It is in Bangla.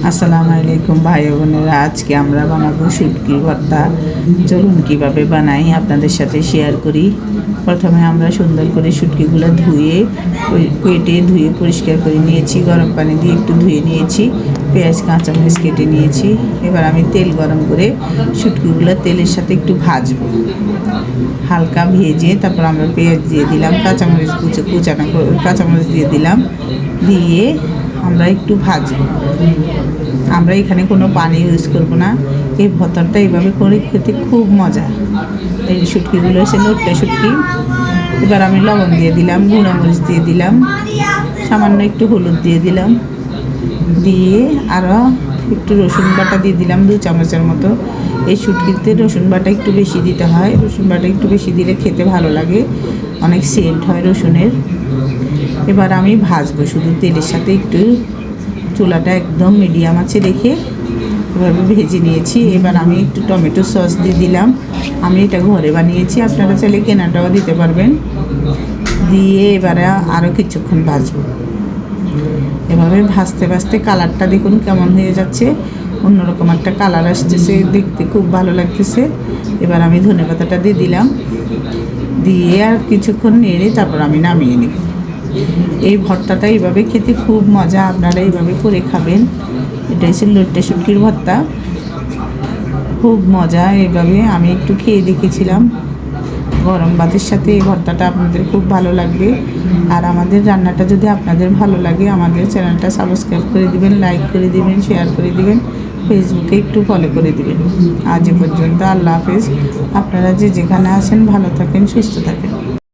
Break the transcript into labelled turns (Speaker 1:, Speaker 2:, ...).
Speaker 1: আসসালামু আলাইকুম ভাই বোনেরা, আজকে আমরা বানাবো শুটকি ভর্তা। চলুন কীভাবে বানাই আপনাদের সাথে শেয়ার করি। প্রথমে আমরা সুন্দর করে শুটকিগুলো ধুয়ে কেটে ধুয়ে পরিষ্কার করে নিয়েছি। গরম পানি দিয়ে একটু ধুয়ে নিয়েছি। পেঁয়াজ, কাঁচামরিচ কেটে নিয়েছি। এবার আমি তেল গরম করে শুটকিগুলো তেলের সাথে একটু ভাজবো। হালকা ভেজে তারপর আমরা পেঁয়াজ দিয়ে দিলাম, কাঁচামরিচ কুচো কুচানো কাঁচামরিচ দিয়ে দিলাম। দিয়ে আমরা একটু ভাজবো। আমরা এখানে কোনো পানি ইউজ করব না। এই ভর্তাটা এইভাবে করে খেতে খুব মজা। এই শুটকিগুলো এসে লোটটা শুটকি। এবার আমি লবণ দিয়ে দিলাম, গুঁড়ামরিচ দিয়ে দিলাম, সামান্য একটু হলুদ দিয়ে দিলাম। দিয়ে আরও একটু রসুন বাটা দিয়ে দিলাম দু চামচের মতো। এই শুটকিতে রসুন বাটা একটু বেশি দিতে হয়। রসুন বাটা একটু বেশি দিলে খেতে ভালো লাগে। অনেক সেন্ট হয় রসুনের। এবার আমি ভাজবো, শুধু তেলের সাথে একটু চুলাটা একদম মিডিয়াম আছে রেখে এভাবে ভেজে নিয়েছি। এবার আমি একটু টমেটো সস দিয়ে দিলাম। আমি এটা ঘরে বানিয়েছি, আপনারা চাইলে কেনাটাও দিতে পারবেন। দিয়ে এবারে আরও কিছুক্ষণ ভাজবো। এভাবে ভাজতে ভাজতে কালারটা দেখুন কেমন হয়ে যাচ্ছে। অন্যরকম একটা কালার আসতেছে, দেখতে খুব ভালো লাগতেছে। এবার আমি ধনে পাতাটা দিয়ে দিলাম। দিয়ে আর কিছুক্ষণ নেড়ে তারপর আমি নামিয়ে নিব এই ভর্তাটা এইভাবে খেতে খুব মজা, আপনারা এইভাবে করে খাবেন। এটা হচ্ছে লোট্টে শুটকির ভর্তা। খুব মজা, এইভাবে আমি একটু খেয়ে দেখেছিলাম। গরম ভাতের সাথে এই ভর্তাটা আপনাদের খুব ভালো লাগবে। আর আমাদের রান্নাটা যদি আপনাদের ভালো লাগে, আমাদের চ্যানেলটা সাবস্ক্রাইব করে দিবেন লাইক করে দিবেন শেয়ার করে দিবেন ফেসবুকে একটু ফলো করে দিবেন। আজ এ পর্যন্ত আল্লাহ হাফেজ। আপনারা যে যেখানে আছেন, ভালো থাকেন, সুস্থ থাকেন।